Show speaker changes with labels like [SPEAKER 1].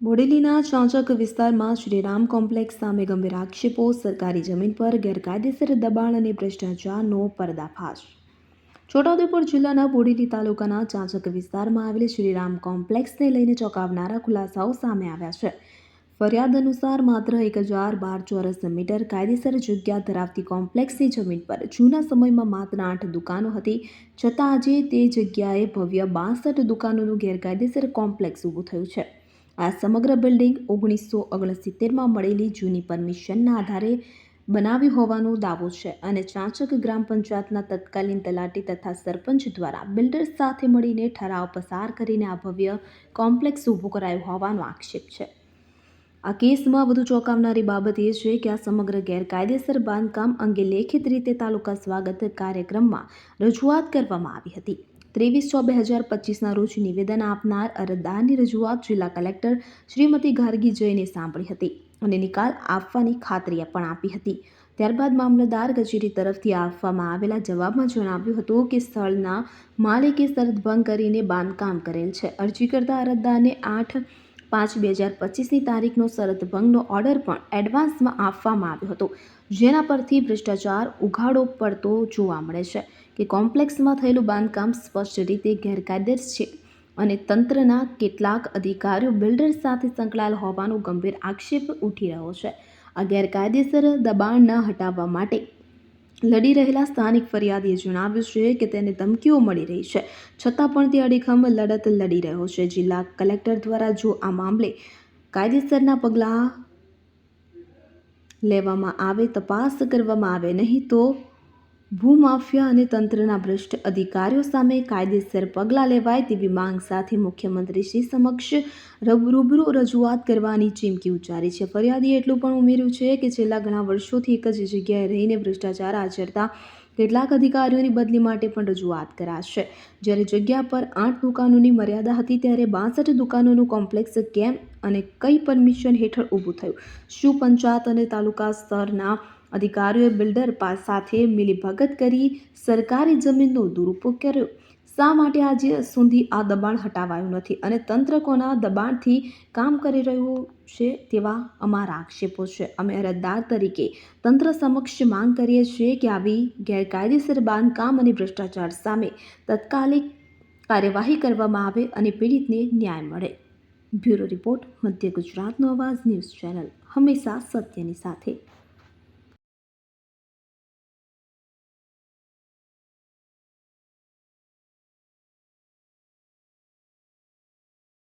[SPEAKER 1] બોડેલીના ચાંચક વિસ્તારમાં શ્રીરામ કોમ્પ્લેક્સ સામે ગંભીર આક્ષેપો, સરકારી જમીન પર ગેરકાયદેસર દબાણ અને ભ્રષ્ટાચારનો પર્દાફાશ. છોટાઉદેપુર જિલ્લાના બોડેલી તાલુકાના ચાંચક વિસ્તારમાં આવેલી શ્રીરામ કોમ્પ્લેક્સને લઈને ચોંકાવનારા ખુલાસાઓ સામે આવ્યા છે. ફરિયાદ અનુસાર માત્ર એક હજાર બાર ચોરસ મીટર કાયદેસર જગ્યા ધરાવતી કોમ્પ્લેક્સની જમીન પર જૂના સમયમાં માત્ર આઠ દુકાનો હતી, છતાં આજે તે જગ્યાએ ભવ્ય બાસઠ દુકાનોનું ગેરકાયદેસર કોમ્પ્લેક્સ ઊભું થયું છે. આ સમગ્ર બિલ્ડિંગ ઓગણીસો ઓગણસિત્તેરમાં મળેલી જૂની પરમિશનના આધારે બનાવી હોવાનો દાવો છે અને ચાંચક ગ્રામ પંચાયતના તત્કાલીન તલાટી તથા સરપંચ દ્વારા બિલ્ડર્સ સાથે મળીને ઠરાવ પસાર કરીને આ ભવ્ય કોમ્પ્લેક્સ ઊભો કરાયો હોવાનો આક્ષેપ છે. આ કેસમાં વધુ ચોંકાવનારી બાબત એ છે કે આ સમગ્ર ગેરકાયદેસર બાંધકામ અંગે લેખિત રીતે તાલુકા સ્વાગત કાર્યક્રમમાં રજૂઆત કરવામાં આવી હતી. ત્રેવીસ છ બે હજાર પચીસના રોજ નિવેદન આપનાર અરજદારની રજૂઆત જિલ્લા કલેક્ટર શ્રીમતી ગાર્ગી જૈને સાંભળી હતી અને નિકાલ આપવાની ખાતરી પણ આપી હતી. ત્યારબાદ મામલતદાર કચેરી તરફથી આપવામાં આવેલા જવાબમાં જણાવ્યું હતું કે સ્થળના માલિકે શરત ભંગ કરીને બાંધકામ કરેલ છે. અરજી કરતા અરજદારને આઠ પાંચ બે હજાર પચીસની તારીખનો શરત ભંગનો ઓર્ડર પણ એડવાન્સમાં આપવામાં આવ્યો હતો. જેના પરથી ભ્રષ્ટાચાર ઉઘાડો પડતો જોવા મળે છે કે કોમ્પ્લેક્સમાં થયેલું બાંધકામ સ્પષ્ટ રીતે ગેરકાયદેસ છે અને તંત્રના કેટલાક અધિકારીઓ બિલ્ડર સાથે સંકળાયેલ હોવાનો ગંભીર આક્ષેપ ઉઠી રહ્યો છે. આ ગેરકાયદેસર દબાણ ન હટાવવા માટે લડી રહેલા સ્થાનિક ફરિયાદીએ જણાવ્યું છે કે તેને ધમકીઓ મળી રહી છે. છતાં પણ તે અડીખમ લડત લડી રહ્યો છે. જિલ્લા કલેક્ટર દ્વારા જો આ મામલે કાયદેસરના પગલાં લેવામાં આવે, તપાસ કરવામાં આવે નહીં તો ભૂમાફિયા અને તંત્રના ભ્રષ્ટ અધિકારીઓ સામે કાયદેસર પગલાં લેવાય તેવી માંગ સાથે મુખ્યમંત્રી શ્રી સમક્ષ રબ- રૂબરૂ રજૂઆત કરવાની ચીમકી ઉચ્ચારી છે. ફરિયાદીએ એટલું પણ ઉમેર્યું છે કે છેલ્લા ઘણા વર્ષોથી એક જ જગ્યાએ રહીને ભ્રષ્ટાચાર આચરતા કેટલાક અધિકારીઓની બદલી માટે પણ રજૂઆત કરાશે. જ્યારે જગ્યા પર આઠ દુકાનોની મર્યાદા હતી ત્યારે બાસઠ દુકાનોનું કોમ્પ્લેક્સ કેમ અને કઈ પરમિશન હેઠળ ઊભું થયું. શું પંચાયત અને તાલુકા સ્તરના અધિકારીઓએ બિલ્ડર સાથે મિલીભગત કરી સરકારી જમીનનો દુરુપયોગ કર્યો. શા માટે આજે સુધી આ દબાણ હટાવાયું નથી અને તંત્ર કોના દબાણથી કામ કરી રહ્યું છે તેવા અમારા આક્ષેપો છે. અમે અરજદાર તરીકે તંત્ર સમક્ષ માંગ કરીએ છીએ કે આવી ગેરકાયદેસર બાંધકામ અને ભ્રષ્ટાચાર સામે તત્કાલિક કાર્યવાહી કરવામાં આવે અને પીડિતને ન્યાય મળે. બ્યુરો રિપોર્ટ, મધ્ય ગુજરાતનો અવાજ ન્યૂઝ ચેનલ. હંમેશા સત્યની સાથે.